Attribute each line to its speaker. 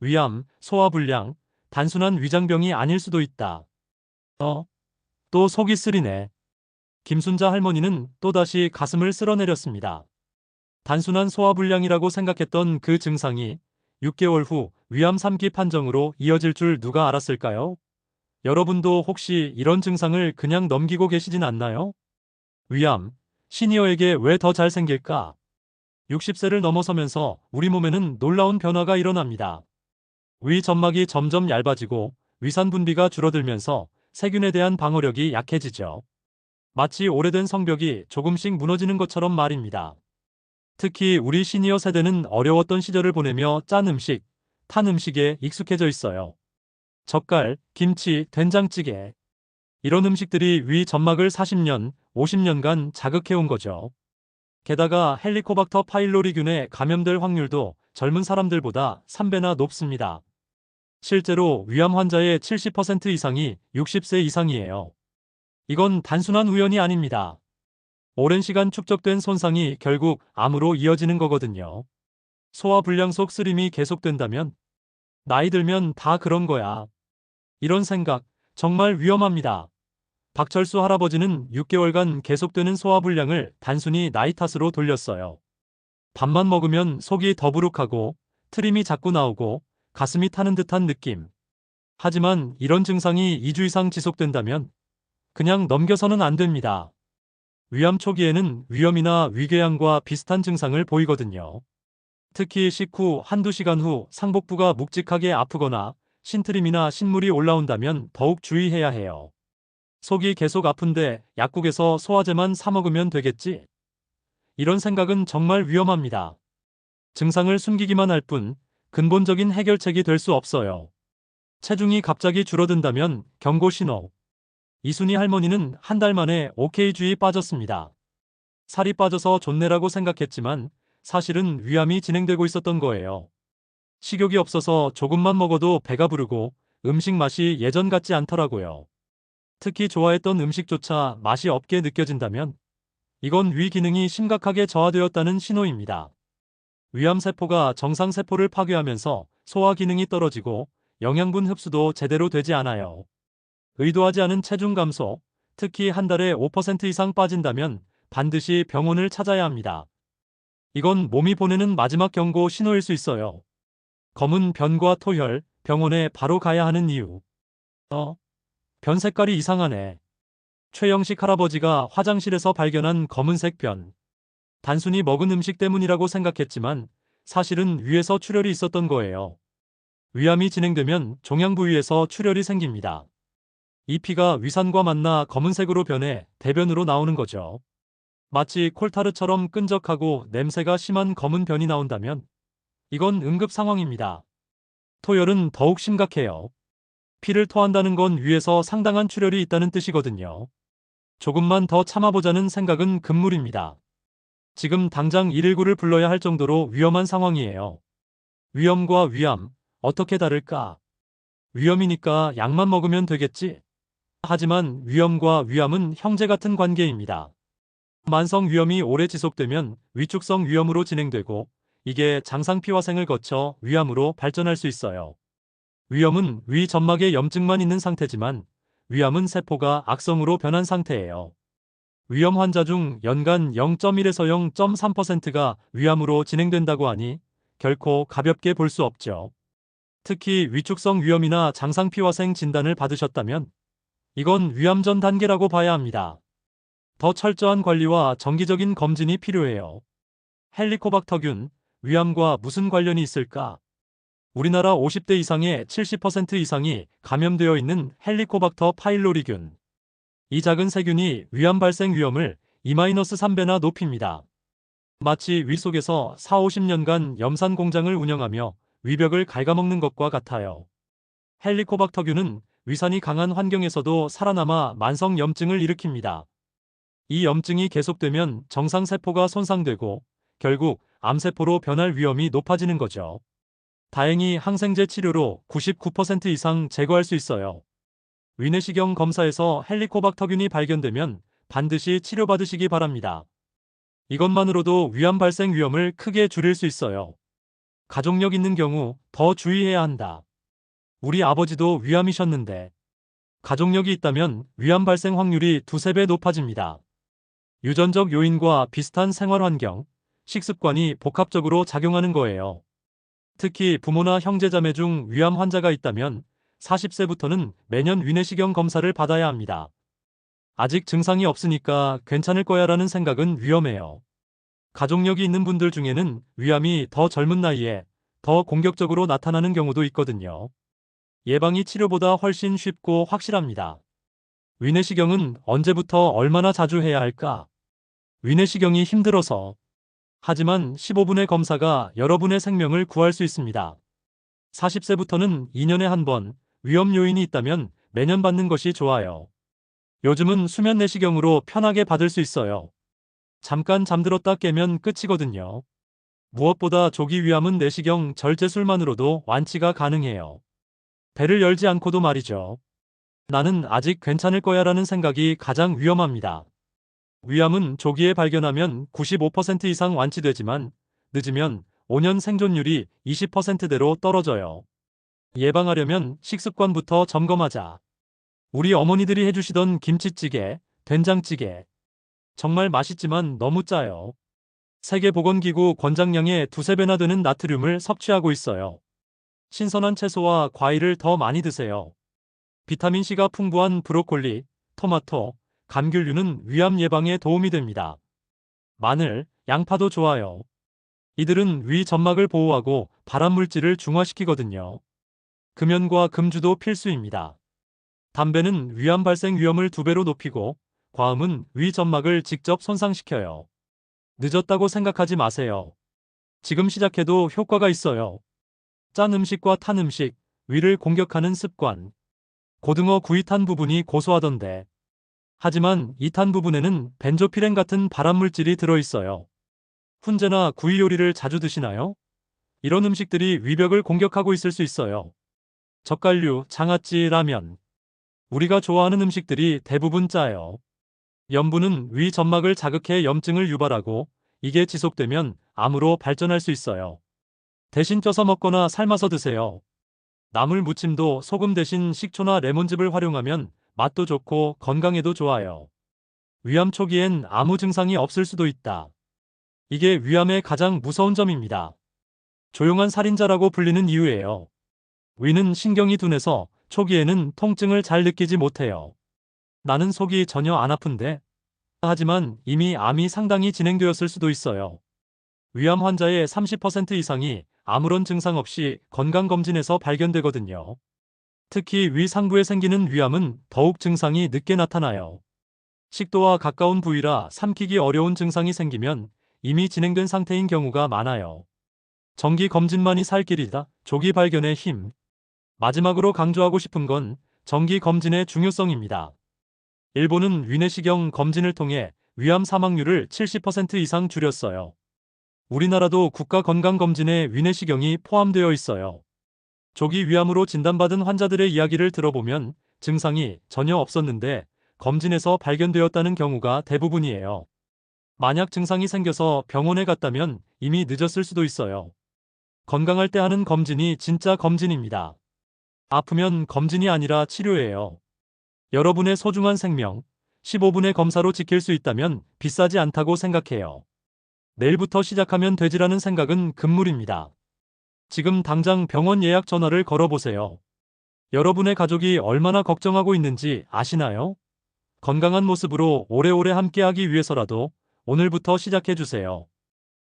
Speaker 1: 위암, 소화불량, 단순한 위장병이 아닐 수도 있다. 어? 또 속이 쓰리네. 김순자 할머니는 또다시 가슴을 쓸어내렸습니다. 단순한 소화불량이라고 생각했던 그 증상이 6개월 후 위암 3기 판정으로 이어질 줄 누가 알았을까요? 여러분도 혹시 이런 증상을 그냥 넘기고 계시진 않나요? 위암, 시니어에게 왜 더 잘생길까? 60세를 넘어서면서 우리 몸에는 놀라운 변화가 일어납니다. 위 점막이 점점 얇아지고 위산 분비가 줄어들면서 세균에 대한 방어력이 약해지죠. 마치 오래된 성벽이 조금씩 무너지는 것처럼 말입니다. 특히 우리 시니어 세대는 어려웠던 시절을 보내며 짠 음식, 탄 음식에 익숙해져 있어요. 젓갈, 김치, 된장찌개. 이런 음식들이 위 점막을 40년, 50년간 자극해온 거죠. 게다가 헬리코박터 파일로리균에 감염될 확률도 젊은 사람들보다 3배나 높습니다. 실제로 위암 환자의 70% 이상이 60세 이상이에요. 이건 단순한 우연이 아닙니다. 오랜 시간 축적된 손상이 결국 암으로 이어지는 거거든요. 소화 불량 속 쓰림이 계속된다면 나이 들면 다 그런 거야. 이런 생각 정말 위험합니다. 박철수 할아버지는 6개월간 계속되는 소화불량을 단순히 나이 탓으로 돌렸어요. 밥만 먹으면 속이 더부룩하고 트림이 자꾸 나오고 가슴이 타는 듯한 느낌. 하지만 이런 증상이 2주 이상 지속된다면 그냥 넘겨서는 안 됩니다. 위암 초기에는 위염이나 위궤양과 비슷한 증상을 보이거든요. 특히 식후 한두 시간 후 상복부가 묵직하게 아프거나 신트림이나 신물이 올라온다면 더욱 주의해야 해요. 속이 계속 아픈데 약국에서 소화제만 사 먹으면 되겠지? 이런 생각은 정말 위험합니다. 증상을 숨기기만 할 뿐 근본적인 해결책이 될 수 없어요. 체중이 갑자기 줄어든다면 경고 신호. 이순희 할머니는 한 달 만에 OK주의 빠졌습니다. 살이 빠져서 좋네라고 생각했지만 사실은 위암이 진행되고 있었던 거예요. 식욕이 없어서 조금만 먹어도 배가 부르고 음식 맛이 예전 같지 않더라고요. 특히 좋아했던 음식조차 맛이 없게 느껴진다면 이건 위 기능이 심각하게 저하되었다는 신호입니다. 위암세포가 정상세포를 파괴하면서 소화 기능이 떨어지고 영양분 흡수도 제대로 되지 않아요. 의도하지 않은 체중 감소, 특히 한 달에 5% 이상 빠진다면 반드시 병원을 찾아야 합니다. 이건 몸이 보내는 마지막 경고 신호일 수 있어요. 검은 변과 토혈, 병원에 바로 가야 하는 이유. 어? 변 색깔이 이상하네. 최영식 할아버지가 화장실에서 발견한 검은색 변. 단순히 먹은 음식 때문이라고 생각했지만 사실은 위에서 출혈이 있었던 거예요. 위암이 진행되면 종양 부위에서 출혈이 생깁니다. 이 피가 위산과 만나 검은색으로 변해 대변으로 나오는 거죠. 마치 콜타르처럼 끈적하고 냄새가 심한 검은 변이 나온다면 이건 응급 상황입니다. 토열은 더욱 심각해요. 피를 토한다는 건 위에서 상당한 출혈이 있다는 뜻이거든요. 조금만 더 참아보자는 생각은 금물입니다. 지금 당장 119를 불러야 할 정도로 위험한 상황이에요. 위험과 위암, 어떻게 다를까? 위험이니까 약만 먹으면 되겠지? 하지만 위험과 위암은 형제 같은 관계입니다. 만성 위염이 오래 지속되면 위축성 위염으로 진행되고 이게 장상피화생을 거쳐 위암으로 발전할 수 있어요. 위염은 위 점막에 염증만 있는 상태지만 위암은 세포가 악성으로 변한 상태예요. 위염 환자 중 연간 0.1에서 0.3%가 위암으로 진행된다고 하니 결코 가볍게 볼 수 없죠. 특히 위축성 위염이나 장상피화생 진단을 받으셨다면 이건 위암 전 단계라고 봐야 합니다. 더 철저한 관리와 정기적인 검진이 필요해요. 헬리코박터균, 위암과 무슨 관련이 있을까? 우리나라 50대 이상의 70% 이상이 감염되어 있는 헬리코박터 파일로리균. 이 작은 세균이 위암 발생 위험을 2-3배나 높입니다. 마치 위 속에서 4, 50년간 염산 공장을 운영하며 위벽을 갉아먹는 것과 같아요. 헬리코박터균은 위산이 강한 환경에서도 살아남아 만성 염증을 일으킵니다. 이 염증이 계속되면 정상 세포가 손상되고 결국 암세포로 변할 위험이 높아지는 거죠. 다행히 항생제 치료로 99% 이상 제거할 수 있어요. 위내시경 검사에서 헬리코박터균이 발견되면 반드시 치료받으시기 바랍니다. 이것만으로도 위암 발생 위험을 크게 줄일 수 있어요. 가족력 있는 경우 더 주의해야 한다. 우리 아버지도 위암이셨는데 가족력이 있다면 위암 발생 확률이 두세 배 높아집니다. 유전적 요인과 비슷한 생활 환경, 식습관이 복합적으로 작용하는 거예요. 특히 부모나 형제자매 중 위암 환자가 있다면 40세부터는 매년 위내시경 검사를 받아야 합니다. 아직 증상이 없으니까 괜찮을 거야 라는 생각은 위험해요. 가족력이 있는 분들 중에는 위암이 더 젊은 나이에 더 공격적으로 나타나는 경우도 있거든요. 예방이 치료보다 훨씬 쉽고 확실합니다. 위내시경은 언제부터 얼마나 자주 해야 할까? 위내시경이 힘들어서. 하지만 15분의 검사가 여러분의 생명을 구할 수 있습니다. 40세부터는 2년에 한 번, 위험 요인이 있다면 매년 받는 것이 좋아요. 요즘은 수면 내시경으로 편하게 받을 수 있어요. 잠깐 잠들었다 깨면 끝이거든요. 무엇보다 조기 위암은 내시경 절제술만으로도 완치가 가능해요. 배를 열지 않고도 말이죠. 나는 아직 괜찮을 거야 라는 생각이 가장 위험합니다. 위암은 조기에 발견하면 95% 이상 완치되지만 늦으면 5년 생존율이 20%대로 떨어져요. 예방하려면 식습관부터 점검하자. 우리 어머니들이 해주시던 김치찌개, 된장찌개. 정말 맛있지만 너무 짜요. 세계보건기구 권장량의 두세 배나 되는 나트륨을 섭취하고 있어요. 신선한 채소와 과일을 더 많이 드세요. 비타민C가 풍부한 브로콜리, 토마토, 감귤류는 위암 예방에 도움이 됩니다. 마늘, 양파도 좋아요. 이들은 위 점막을 보호하고 발암 물질을 중화시키거든요. 금연과 금주도 필수입니다. 담배는 위암 발생 위험을 두 배로 높이고 과음은 위 점막을 직접 손상시켜요. 늦었다고 생각하지 마세요. 지금 시작해도 효과가 있어요. 짠 음식과 탄 음식, 위를 공격하는 습관. 고등어 구이 탄 부분이 고소하던데. 하지만 이 탄 부분에는 벤조피렌 같은 발암물질이 들어있어요. 훈제나 구이 요리를 자주 드시나요? 이런 음식들이 위벽을 공격하고 있을 수 있어요. 젓갈류, 장아찌, 라면. 우리가 좋아하는 음식들이 대부분 짜요. 염분은 위 점막을 자극해 염증을 유발하고 이게 지속되면 암으로 발전할 수 있어요. 대신 쪄서 먹거나 삶아서 드세요. 나물 무침도 소금 대신 식초나 레몬즙을 활용하면 맛도 좋고 건강에도 좋아요. 위암 초기엔 아무 증상이 없을 수도 있다. 이게 위암의 가장 무서운 점입니다. 조용한 살인자라고 불리는 이유예요. 위는 신경이 둔해서 초기에는 통증을 잘 느끼지 못해요. 나는 속이 전혀 안 아픈데. 하지만 이미 암이 상당히 진행되었을 수도 있어요. 위암 환자의 30% 이상이 아무런 증상 없이 건강검진에서 발견되거든요. 특히 위 상부에 생기는 위암은 더욱 증상이 늦게 나타나요. 식도와 가까운 부위라 삼키기 어려운 증상이 생기면 이미 진행된 상태인 경우가 많아요. 정기 검진만이 살 길이다. 조기 발견의 힘. 마지막으로 강조하고 싶은 건 정기 검진의 중요성입니다. 일본은 위내시경 검진을 통해 위암 사망률을 70% 이상 줄였어요. 우리나라도 국가건강검진에 위내시경이 포함되어 있어요. 조기 위암으로 진단받은 환자들의 이야기를 들어보면 증상이 전혀 없었는데 검진에서 발견되었다는 경우가 대부분이에요. 만약 증상이 생겨서 병원에 갔다면 이미 늦었을 수도 있어요. 건강할 때 하는 검진이 진짜 검진입니다. 아프면 검진이 아니라 치료예요. 여러분의 소중한 생명, 15분의 검사로 지킬 수 있다면 비싸지 않다고 생각해요. 내일부터 시작하면 되지라는 생각은 금물입니다. 지금 당장 병원 예약 전화를 걸어보세요. 여러분의 가족이 얼마나 걱정하고 있는지 아시나요? 건강한 모습으로 오래오래 함께하기 위해서라도 오늘부터 시작해주세요.